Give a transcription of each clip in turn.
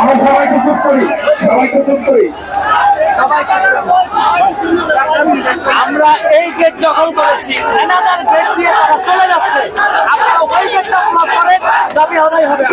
আমরা সবাইকে চুপ করি সবাইকে চুপ করি আমরা গেট দখল করেছি। এনাদার গেট দিয়ে তারা চলে যাচ্ছে। আপনারা ওই গেট দখল করেন দাবি আদায় হবে।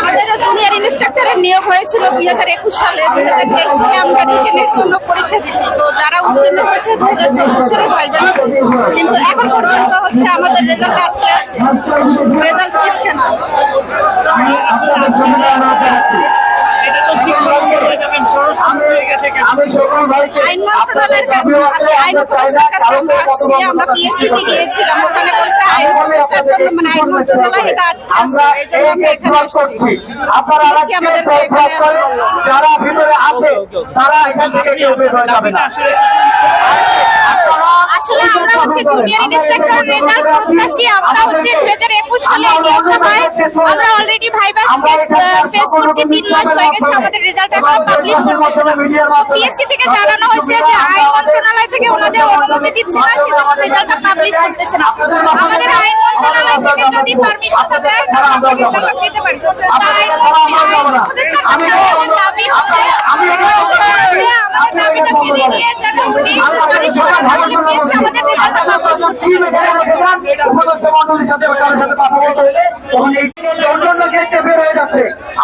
আমাদের জুনিয়র ইনস্ট্রাক্টরের নিয়োগ হয়েছিল দুই হাজার একুশ সালে। দুই হাজার তেইশ সালে আমরা রিটেনের জন্য পরীক্ষা দিছি। তো যারা উত্তীর্ণ হয়েছে দুই হাজার চব্বিশ সালে ভাইবা কিন্তু এখন পর্যন্ত হচ্ছে আমাদের রেজাল্ট আটকে আছে? রেজাল্ট দিচ্ছে না। এটা তো আইন মন্ত্রণালয়ের আইন উপদেষ্টার কাছে আমরা আসছি আমরা গিয়েছিলাম ওখানে বলছে আইন উপদেষ্টার জন্য মানে আইন মন্ত্রণালয় এটা আটকে এই জন্য আমরা এখানে আসছি আপনারা আমাদেরকে এখানে যারা ভিতরে আছে তারা এখান থেকে কেউ বের হয়ে যাবে না। আসলে আমরা হচ্ছে জুনিয়র ইন্সপেক্টর রেজাল্ট প্রত্যাশী আমরা হচ্ছে দুই হাজার একুশ সালে নিয়োগ হয় আমরা অলরেডি ভাইবা ফেস করছি তিন মাস হয়ে গেছে আমাদের রেজাল্ট এখনও পাবলিশ পিএসসি থেকে জানানো হয়েছে যে আইন মন্ত্রণালয় থেকে ওনাদের অনুমতি দিচ্ছে না সেজন্য রেজাল্টটা পাবলিশ করতেছে না। আমাদের আইন মন্ত্রণালয় থেকে যদি পারমিশন দেয় আমরা পেতে পারি। তাই আইন উপদেষ্টার কাছে আমাদের দাবি হচ্ছে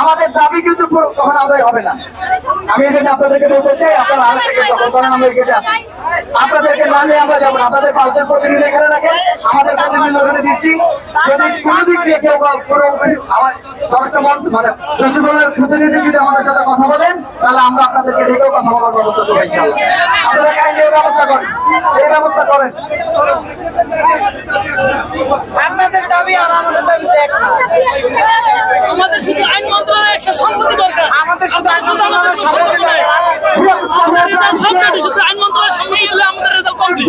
আমাদের দাবি কিন্তু তখন আদায় হবে না আমি এখানে আপনাদেরকে বলতে চাই আপনারা আগে থেকে দখল করেন আমরা এগিয়ে আসি আপনাদেরকে না নিয়ে আমরা যাব আপনাদের পাঁচজন প্রতিনিধি এখানে রাখেন আমাদের প্রতিনিধি ওখানে দিচ্ছি যদি কোনো দিক দিয়ে কেউ আমার স্বরাষ্ট্র মন্ত্রী মানে সচিবালয়ের প্রতিনিধি যদি আমাদের সাথে কথা বলেন, তাহলে আমরা আপনাদেরকে কথা বলার ব্যবস্থা করব ইনশাআল্লাহ। আপনারা কাইন্ডলি ব্যবস্থা করেন এই ব্যবস্থা করেন আপনাদের দাবি আর আমাদের দাবি তো এক না আমাদের শুধু আইন মন্ত্রণালয়ের একটা সম্মতি দরকার আমাদের শুধু আইন মন্ত্রণালয়ের সম্মতি দরকার। শুধু আইন মন্ত্রণালয়ের সম্মতি দিলে আমাদের রেজাল্ট কমপ্লিট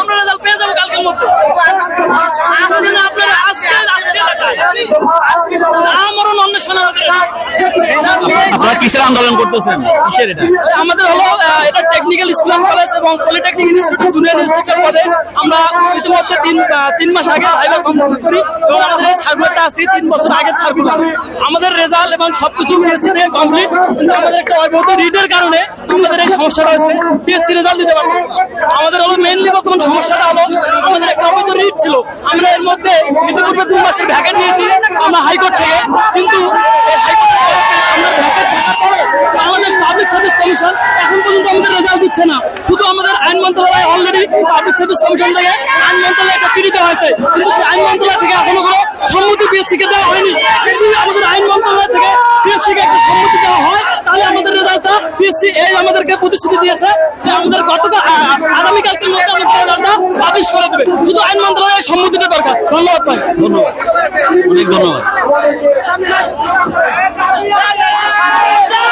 আমরা রেজাল্ট পেয়ে যাব কালকের মধ্যে শুধু আইন মন্ত্রণালয়ের সম্মতি আজকে না আপনারা আজকে আজকে আমরণ অন্বেষণ আমাদের আপনারা কিসের আন্দোলন করতেছেন? কিসের এটা? আমাদের হলো এটা টেকনিক্যাল স্কুল অ্যান্ড কলেজ এবং পলিটেকনিক ইনস্টিটিউট জুনিয়র ইনস্টিটিউটের পদে আমরা ইতিমধ্যে তিন তিন মাস আগে ভাইবা কমপ্লিট করি এবং আমাদের এই সার্কুলারটা আসছে তিন বছর আগের সার্কুলার আমাদের রেজাল্ট এবং সবকিছু পিএসসি থেকে কমপ্লিট কিন্তু আমাদের একটা অবৈধ রিটের কারণে আমাদের এই সমস্যাটা হয়েছে। পিএসসি রেজাল্ট দিতে পারতেছে আমাদের হলো মেইনলি বর্তমান সমস্যাটা হলো, আমাদের একটা অবৈধ রিট ছিল। আমরা এর মধ্যে ইতিপূর্বে দুই মাসের ভ্যাকেট নিয়েছি, আমরা হাইকোর্ট থেকে। কিন্তু আমরা ভ্যাকেট থাকার পরে বাংলাদেশ পাবলিক সার্ভিস কমিশন এখন পর্যন্ত আমাদের রেজাল্ট দিচ্ছে না। শুধু আমাদের আইন মন্ত্রণালয় অলরেডি পাবলিক সার্ভিস কমিশন থেকে আইন মন্ত্রণালয় একটা চিঠি দেওয়া হয়েছে। কিন্তু সেই আইন মন্ত্রণালয় থেকে এখনও কোনো সম্মতি পিএসসি কে দেওয়া হয়নি। আমাদের আইন মন্ত্রণালয় থেকে পিএসসি কে একটা সম্মতি দেওয়া হয়। আমাদের এই আমাদেরকে প্রতিশ্রুতি দিয়েছে যে আমাদের আগামীকালকের মধ্যে আমাদের রেজাল্টটা পাবলিশ করে দেবে। শুধু আইন মন্ত্রণালয়ের সম্মতিটা দরকার। ধন্যবাদ ভাই। ধন্যবাদ। ধন্যবাদ।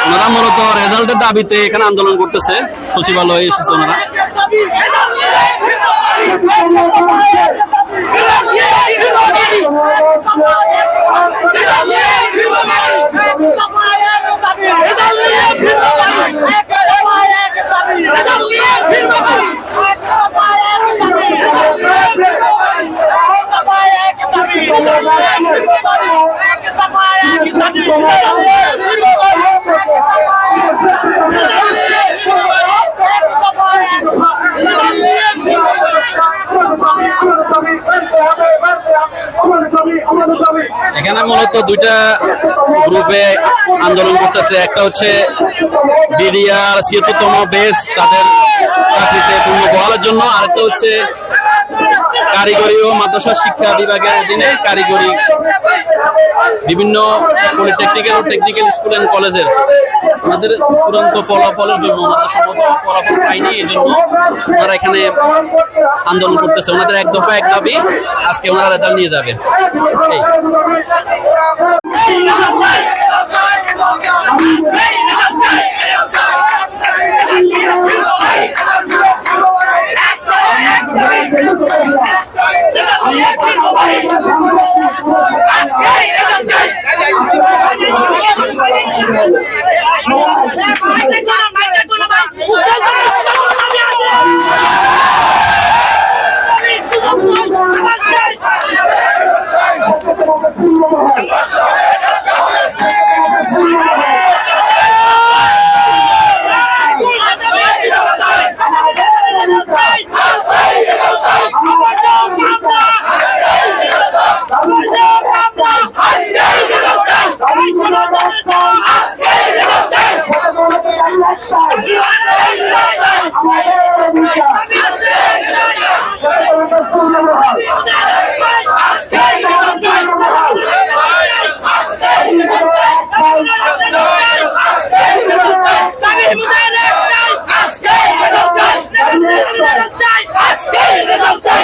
ওনারা মূলত রেজাল্টের দাবিতে এখানে আন্দোলন করতেছে। সচিবালয়ে এসেছে ওনারা। এখানে মূলত দুইটা গ্রুপে আন্দোলন করতেছে। একটা হচ্ছে বিডিআর ছিয়াত্তরতম বেস, তাদের চাকরিতে পূর্ণ বহালের জন্য। আরেকটা হচ্ছে কারিগরি ও মাদ্রাসা শিক্ষা বিভাগের অধীনে কারিগরি বিভিন্ন পলিটেকনিক্যাল ও টেকনিক্যাল স্কুল অ্যান্ড কলেজের আমাদের চূড়ান্ত ফলাফলের জন্য ওনারা সম্ভবত ফলাফল পায়নি এই জন্য ওনারা এখানে আন্দোলন করতেছে। ওনাদের এক দফা এক দাবি, আজকে ওনারা রেজাল্ট নিয়ে যাবে এই। আজকে রেজাল্ট চাই আজকে রেজাল্ট চাই আজকে রেজাল্ট চাই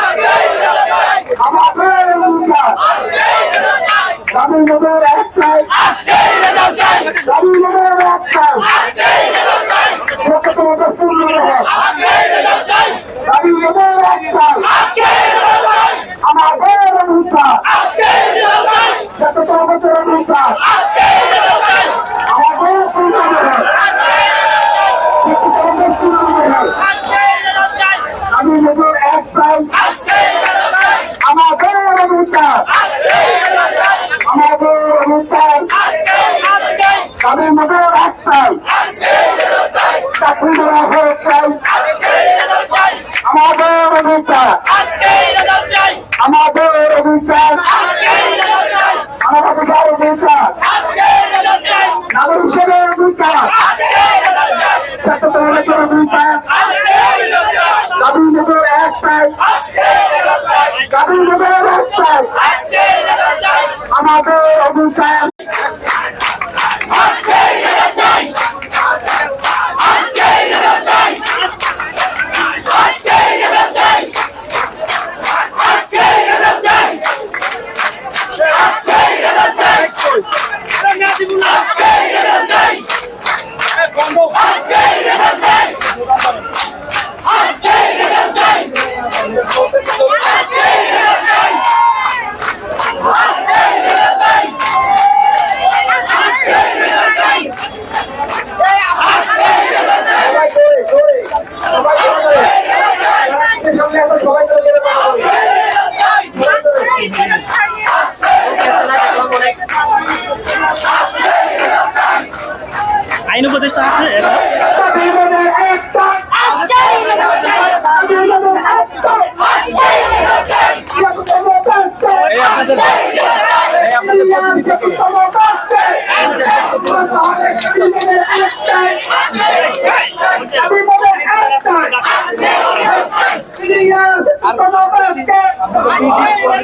রবীন্দ্রের একটাই রবীন্দ্রের একটাই সত্যতম দস্তুর রবীন্দ্রের একটাই আমাদের অধিকার সত্যতম বছর অধিকার আমাদের সত্যতম দস্তুর রবীন্দ্রের একটাই আমাদের অধিকার আমাদের অধিকার রবীন্দ্রের একটাই চাকরি দেওয়া হোক চাই আমাদের অধিকার আমাদের অধিকার। আমার অধিকার অধিকার নারী হিসেবে অধিকার। 你别以为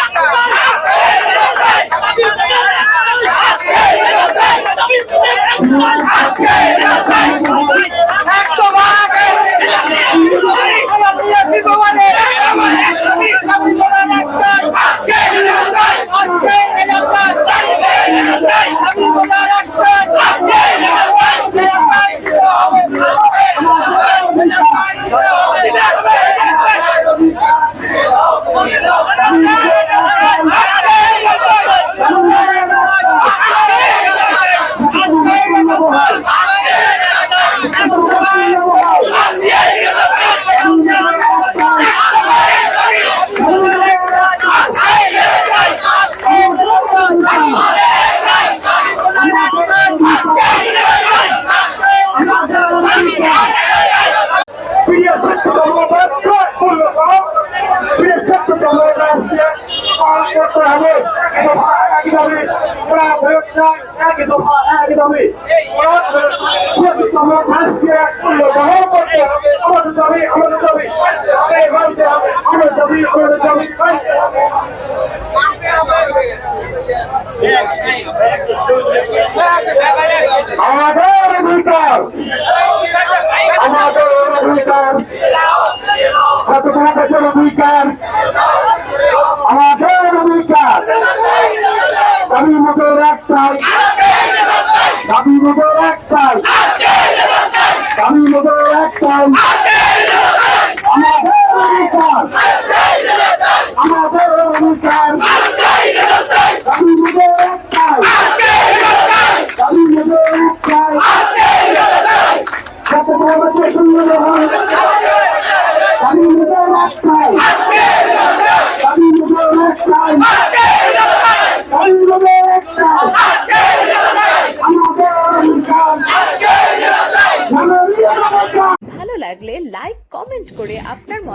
হবে চায় পূর্ণ গ্রহণ করতে হবে আমাদের দাবি মানতে হবে আমাদের অধিকার আমাদের অধিকার অধিকার আমাদের অধিকার দাবি মোদের একটাই দাবি মোদের একটাই দাবি মোদের একটাই আমাদের অধিকার আমাদের অধিকার দাবি মোদের একটাই দাবি মোদের একটাই ছাত্রছাত্রীদের শূন্য গ্রহণ দাবি মোদের একটাই দাবি মোদের একটাই দাবি মোদের একটাই আমাদের অধিকার মাননীয় সরকার ভালো লাগলে লাইক কমেন্ট করে আপনার